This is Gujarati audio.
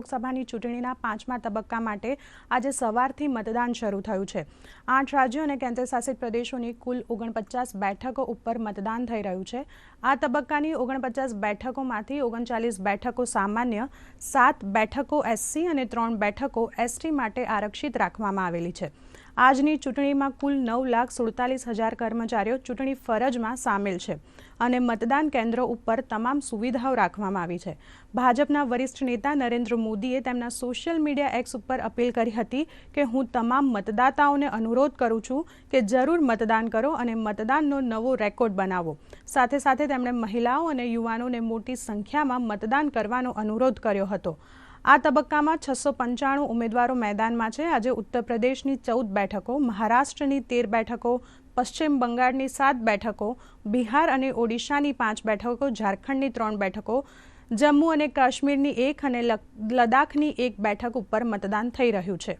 લોકસભાની ચૂંટણીના પાંચમા તબક્કા માટે આજે સવારથી મતદાન શરૂ થયું છે. આઠ રાજ્યો અને કેન્દ્રશાસિત પ્રદેશોની કુલ ઓગણપચાસ બેઠકો ઉપર મતદાન થઈ રહ્યું છે. આ તબક્કાની ઓગણપચાસ બેઠકોમાંથી ઓગણચાલીસ બેઠકો સામાન્ય, સાત બેઠકો એસસી અને ત્રણ બેઠકો એસટી માટે આરક્ષિત રાખવામાં આવેલી છે. આજની ચૂંટણીમાં કુલ નવ લાખ સુડતાલીસ હજાર કર્મચારીઓ ચૂંટણી ફરજમાં સામેલ છે અને મતદાન કેન્દ્રો ઉપર તમામ સુવિધાઓ રાખવામાં આવી છે. ભાજપના વરિષ્ઠ નેતા નરેન્દ્ર મોદીએ તેમના સોશિયલ મીડિયા એક્સ ઉપર અપીલ કરી હતી કે હું તમામ મતદાતાઓને અનુરોધ કરું છું કે જરૂર મતદાન કરો અને મતદાનનો નવો રેકોર્ડ બનાવો. સાથે સાથે તેમણે મહિલાઓ અને યુવાનોને મોટી સંખ્યામાં મતદાન કરવાનો અનુરોધ કર્યો હતો. આ તબક્કામાં છસો પંચાણું ઉમેદવારો મેદાનમાં છે. આજે ઉત્તર પ્રદેશની ચૌદ બેઠકો, મહારાષ્ટ્રની તેર બેઠકો, પશ્ચિમ બંગાળની સાત બેઠકો, બિહાર અને ઓડિશાની પાંચ બેઠકો, ઝારખંડની ત્રણ બેઠકો, જમ્મુ અને કાશ્મીરની એક અને લદ્દાખની એક બેઠક ઉપર મતદાન થઈ રહ્યું છે.